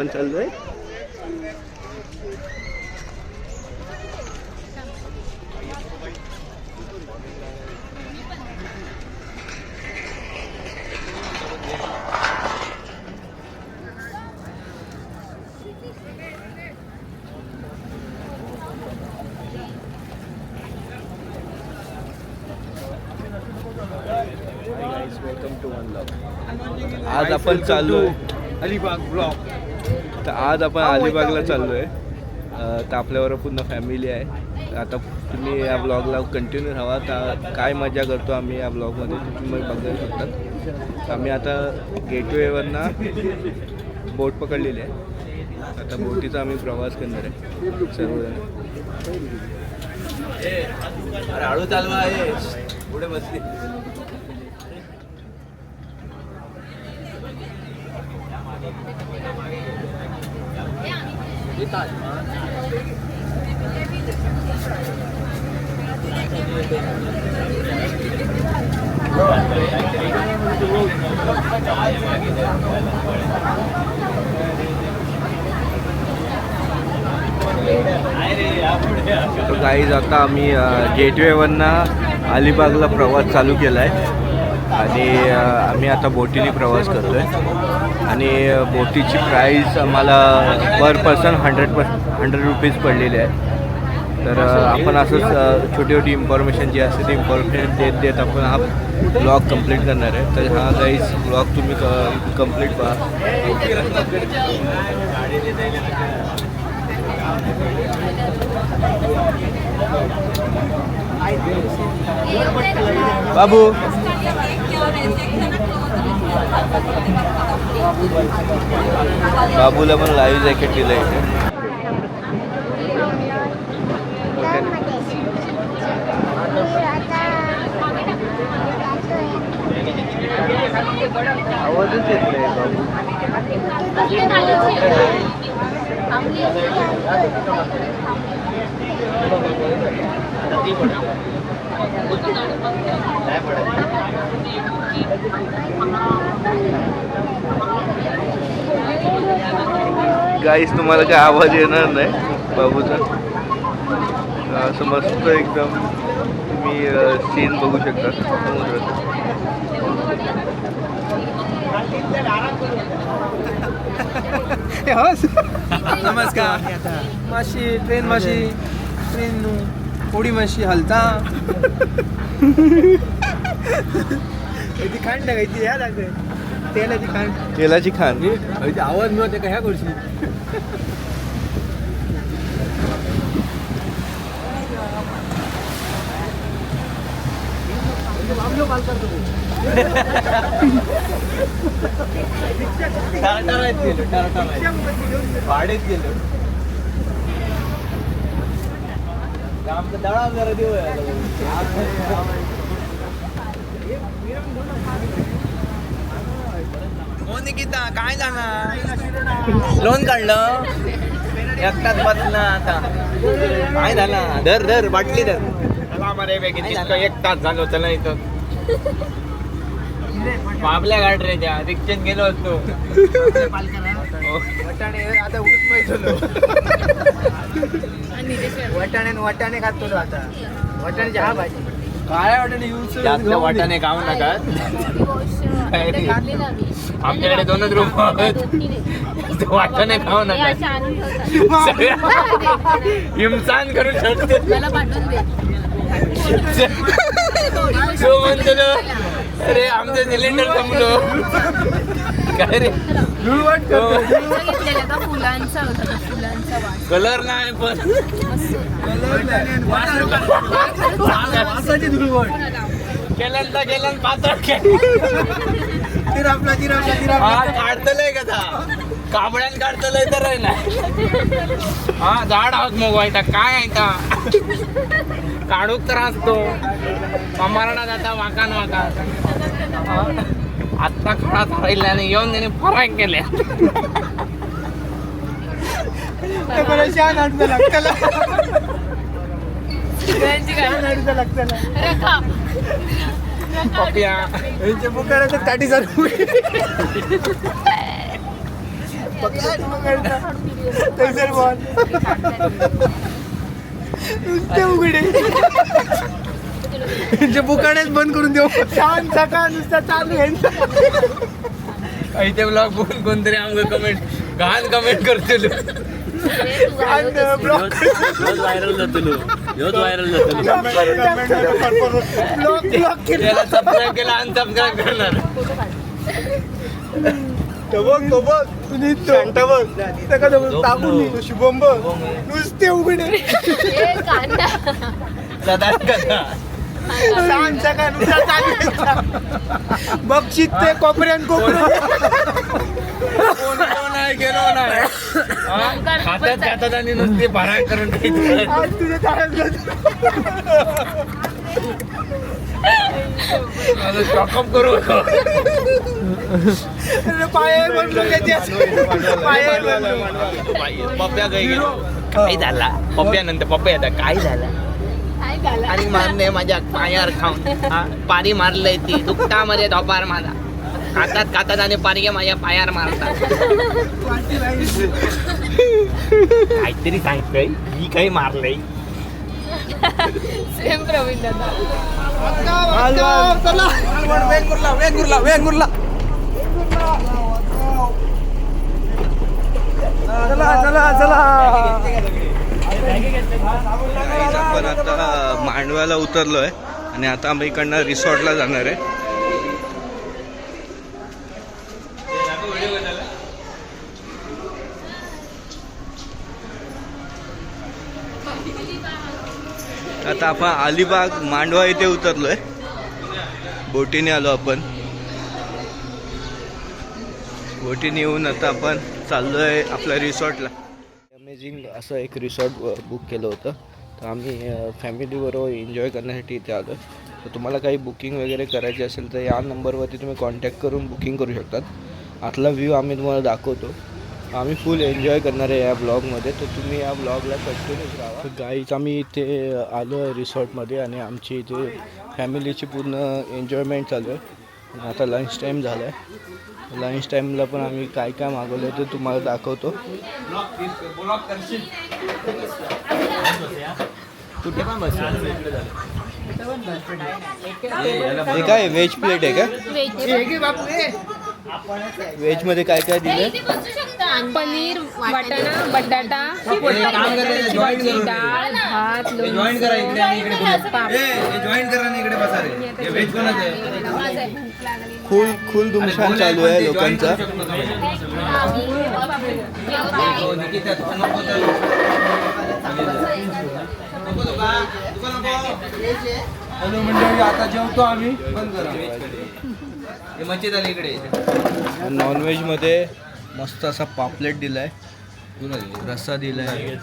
आपण चाललोय. आज आपण चाललोय. अलिबाग ब्लॉक तर आज आपण अलिबागला चाललो आहे तर आपल्यावर पूर्ण फॅमिली आहे. आता तुम्ही या ब्लॉगला कंटिन्यू राहा. तर काय मजा करतो आम्ही या ब्लॉगमध्ये तुम्ही बघू शकतात तर आम्ही आता गेटवेवरनं बोट पकडलेली आहे. आता बोटीचा आम्ही प्रवास करणार आहे. सर्वजण. अरे हळू चालवा आहे पुढे बसली. तर गाईज आता आम्ही गेटवेवरनं अलिबागला प्रवास चालू केला आहे आणि आम्ही आता बोटीने प्रवास करतो आहे आणि बोटीची प्राईस आम्हाला per person hundred per hundred rupees पडलेली आहे. तर आपण असंच छोटी छोटी इन्फॉर्मेशन जी असते ती इन्फॉर्मेशन देत देत आपण हा ब्लॉग कंप्लीट करणार आहे. तर हा गाईज ब्लॉग तुम्ही कंप्लीट पहा. बाबू. बाबूला पण लाईव्ह जॅकेट दिलं इथे आवाजच येत नाही बाबू काहीच तुम्हाला काय आवाज येणार नाही. बाबूचा. असं मस्त एकदम तुम्ही सीन बघू शकता. समुद्राचा नमस्कार. माशी ट्रेन माशी ट्रेन थोडी माशी हलता. ती खांड टाकायची या लागते तेलाची खांड तेलाची खान आवाज मिळते का ह्या गोष्टी? भाडेच गेलो आमचं दळाव जरा देऊ हो निकिता काय जाणार लोन काढलं? एकटाच बसला आता. काय झाला? धर धर बाटली धर. आम्हाला एक तास झालो? चला इथं. बाबल्या गाड रे त्या रिक्षेत गेलो असतो वटाणे आता माहीत झालो वटाणे वटाणे खातो आता. वटाणे चहा भाजी काय वाटाणे यूज वाटाणे खाऊ नका. आमच्याकडे दोनच रूम आहेत. वाटाणे खाऊ नका. हिमसान करून शकते. तो म्हणतो अरे आमचं सिलेंडर संपलो काय रे? फुलांचा होता फुलांचा वास कलर नाही पण केल्यानंतर केल्यान पातळ हा काढतलंय कसा काबड्यान काढतलंय तर आहे ना. हा झाड आहोत मग वाईटा. काय आहे का काढूक तर असतो. ममारणा जाता वाकान वाकान आत्ता खळात राहिल्याने येऊन त्याने फराक केल्या. सगळ्यांची काय अरे खा पप्या काठी चालू नुसते उघडे. त्यांचे बुकाडेच बंद करून देऊ. छान सकाळ नुसता चालू आहे. इथे ब्लॉग बघून कोणतरी आमचं कमेंट घाण कमेंट करतील. व्हायरल जातलो ह्योच व्हायरल जातलो ब्लॉक ब्लॉक केलं. त्याला सबस्क्राईब केला अनसबस्क्राईब करणार. तो बघ तो बघ तुम्ही तो बघ तिथं का तो टाकून दे. शुभम बघ नुसते उघडे. कांदा. सदा छान सकाळ नुसता चालू आहे. बघशीत ते कोपऱ्यान कोपऱ्यान. नाही गेलो नाही. हा? खातात खातात आणि नुसती भराय करून ठेवतात. आज तुझ्या चालत माझं शॉकअप करू पाय बनलो पाय बनलो पप्प्या काही गेलो काय झाला? पप्प्या नंतर पप्प्या येतात काय झालं? आणि मारणे माझ्या पायावर खाऊन. हा? पारी मारलंय ती. दुखता मध्ये धोपार माझा. खातात खातात आणि पारगे माझ्या पायावर मारतात. काहीतरी सांगतोय. ही काही मारलंय. सेम प्रवीण दादा. चला. वेंगुर्ला वेंगुर्ला वेंगुर्ला. चला चला चला. आपण आता मांडव्याला उतरलो आहे आणि आता आम्ही इकडनं रिसॉर्टला जाणार आहे. आता आपण अलिबाग मांडवा इथे उतरलोय. बोटीने आलो आपण. बोटीने येऊन आता आपण चाललोय आपल्या रिसॉर्टला. अमेझिंग असं एक रिसॉर्ट बुक केलं होतं. तर आम्ही फॅमिलीबरोबर एन्जॉय करण्यासाठी इथे आलो. तर तुम्हाला काही बुकिंग वगैरे करायची असेल तर या नंबरवरती तुम्ही कॉन्टॅक्ट करून बुकिंग करू शकतात. आतला व्ह्यू आम्ही तुम्हाला दाखवतो. आम्ही फुल एन्जॉय करणार आहे या ब्लॉगमध्ये तर तुम्ही या ब्लॉगला कंटिन्यूच राहा. गाईच आम्ही इथे आलो आहे रिसॉर्टमध्ये आणि आमची इथे फॅमिलीची पूर्ण एन्जॉयमेंट चालू आहे. आता लंच टाईम झाला आहे लंच टाईमला पण आम्ही काय काय मागवलं ते तुम्हाला दाखवतो. कुठे पण हे काय व्हेज प्लेट आहे का? व्हेजमध्ये काय काय दिलं पनीर वाटाणा बटाटा भाजी, डाळ भात लोणचं फुल फुल धुमशान चालू आहे लोकांचा. हॅलो मंडळी आता जेवतो आम्ही. बंद करा मच्छी झाली इकडे. नॉनव्हेजमध्ये मस्त असा पापलेट दिला आहे रस्सा दिला आहे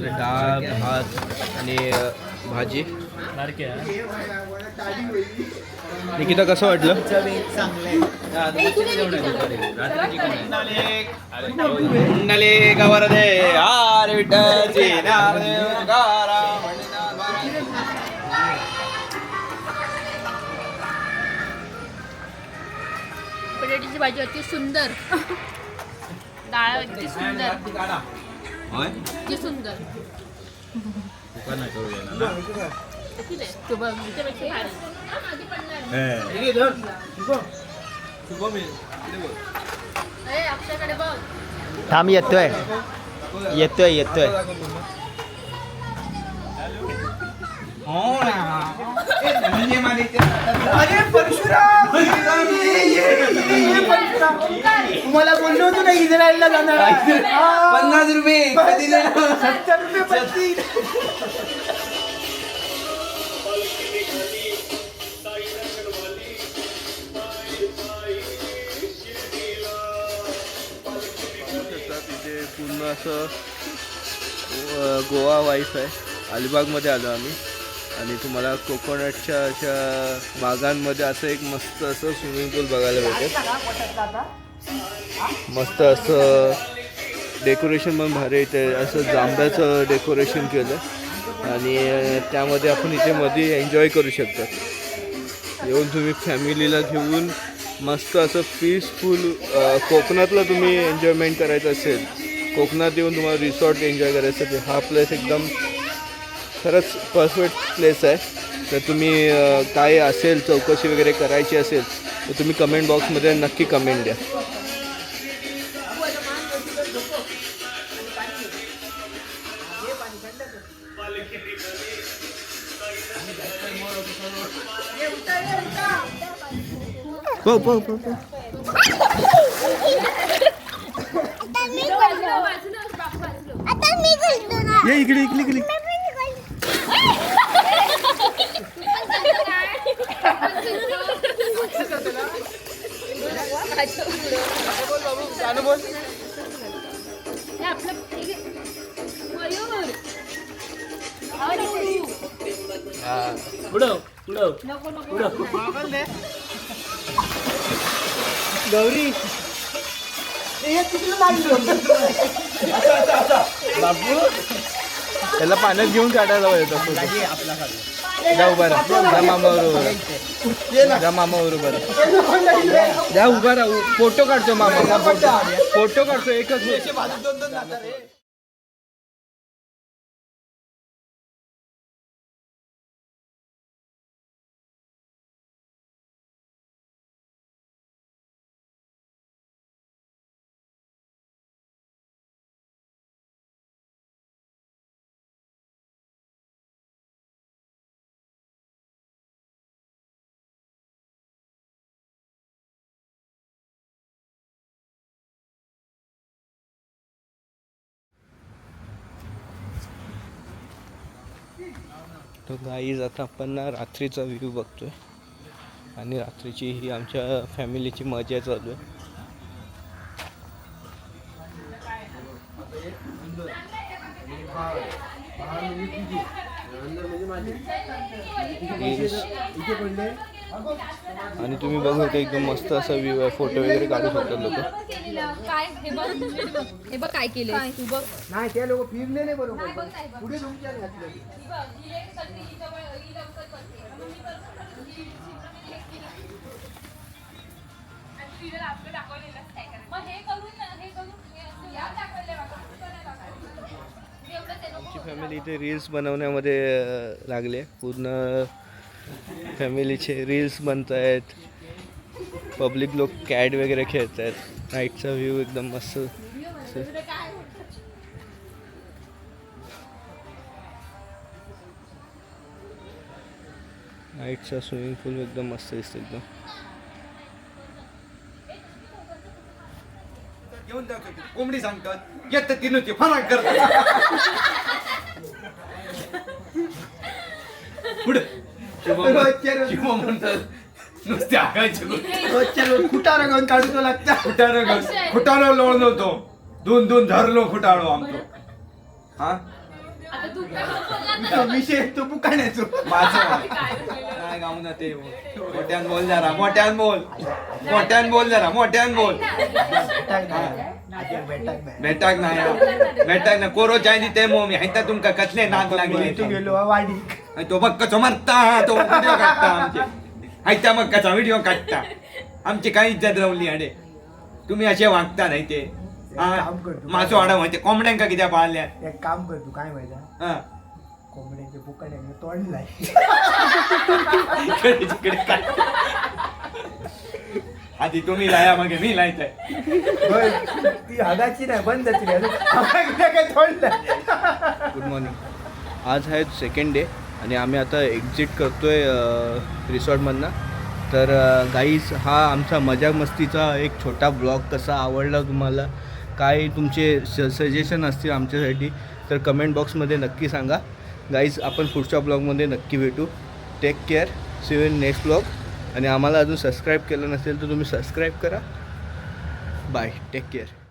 डाळ भात आणि भाजी. निकिता कसं वाटलं? मंडले गवरदे आर विठ्ठलची नामदेव तुकाराम पंडिता बटाट्याची भाजी अति सुंदर डाळ अति सुंदर अति सुंदर किती आहे? तू बघ, त्याच्यापेक्षा भारी. हा, माझी पडणार. ए, अक्षयकडे बघ थांब येतोय येतोय येतोय अरे परशुराम तुम्हाला बोललो होतो ना इस्रायलला जाणार. आहे. हा. पन्नास रुपये सत्तर रुपये तिथे पूर्ण असं अ, गोवा वाईफ आहे. अलिबागमध्ये आलो आम्ही. आणि तुम्हाला कोकोनटच्या अशा बागांमध्ये असं एक मस्त असं स्विमिंग पूल बघायला भेटेल. मस्त असं डेकोरेशन पण भारी इथे. असं जांभ्याचं डेकोरेशन केलं. आणि त्यामध्ये आपण इथे मध्ये एन्जॉय करू शकतो येऊन तुम्ही फॅमिलीला घेऊन मस्त असं पीसफुल कोकणातलं तुम्ही एन्जॉयमेंट करायचं असेल कोकणात येऊन तुम्हाला रिसॉर्ट एन्जॉय करायचं हा प्लेस एकदम खरंच परफेक्ट प्लेस आहे. तर तुम्ही काय असेल चौकशी वगैरे करायची असेल तर तुम्ही कमेंट बॉक्समध्ये नक्की कमेंट द्या. पो आता मी इकडे इकडे इकडे. पुढं पुढं नको नको. गौरी. हे त्याला पाण्यात घेऊन काढायला पाहिजे जा उभा राहा जा मामा बरोबर जा मामा बरोबर जा उभा राहा. फोटो काढतो मामा. फोटो. फोटो काढतो. एकच तो गाईज आता आपण ना रात्रीचा व्ह्यू बघतोय आणि रात्रीची ही आमच्या फॅमिलीची मजा चालू आहे Reels. आणि तुम्ही बघू शकता एकदम मस्त असा व्ह्यू आहे फोटो वगैरे काढू शकतात लोक. काय हे बघ हे बघ काय केलं तू बघ. नाही ते लोक फिरले नाही बरोबर. पुढे तुमच्या फॅमिली इथे रील्स बनवण्यामध्ये लागले. पूर्ण फॅमिलीचे रील्स बनत आहेत पब्लिक लोक कॅड वगैरे खेळत आहेत नाईटचा व्ह्यू एकदम मस्त. नाईटचा स्विमिंग पूल एकदम मस्त दिसतं एकदम. कोंबडी सांगतात. येत ती नव्हती फराक करतात. पुढे. शिव म्हणतात नुसते आगायचे रोजच्या रोज कुटारा घेऊन काढतो लागता. लोळ नव्हतो दोन दोन धरलो फुटाणो आमचो. हा? आता तू काय बोलला तो विषय तो पुकाण्याचो. माझं काय गाऊ ना ते मोठ्यान बोल जरा मोठ्यान बोल. मोठ्यान बोल जरा मोठ्यान बोल. भेटाक नाही. हा. भेटाक ना कोरो चाय दिते मो मी हायता तुमका कसले नाग लागले तू गेलो वाडी. आणि तो बघ कसो मरता तो व्हिडिओ काढता आमचे. हायता मग कसा व्हिडिओ काढता. आमची काही इज्जत रावली अडे तुम्ही असे वागता नाही ते. काम करतो. माझं वाडा माहिती कोंबड्यांका कित्या पाळल्या? एक काम कर तू काय माहिती हा. कोंबड्याचे पुकाड्याने तोंडलाय इकडे तिकडे काय? आधी तुम्ही लाया मग मी लायताय होय, ती हदाची नाही बंदची नाही. आम्हाला काय तोंडलाय गुड मॉर्निंग आज आहे सेकंड डे आणि आम्ही आता एक्झिट करतो आहे रिसॉर्टमधनं. तर गाईज हा आमचा मजा मस्तीचा एक छोटा ब्लॉग कसा आवडला तुम्हाला? काय तुमचे स सजेशन असतील आमच्यासाठी? तर कमेंट बॉक्समध्ये नक्की सांगा. गाईज आपण पुढच्या ब्लॉगमध्ये नक्की भेटू. Take care see in next blog आणि आम्हाला अजून सबस्क्राईब केलं नसेल तर तुम्ही सबस्क्राईब करा. Bye take care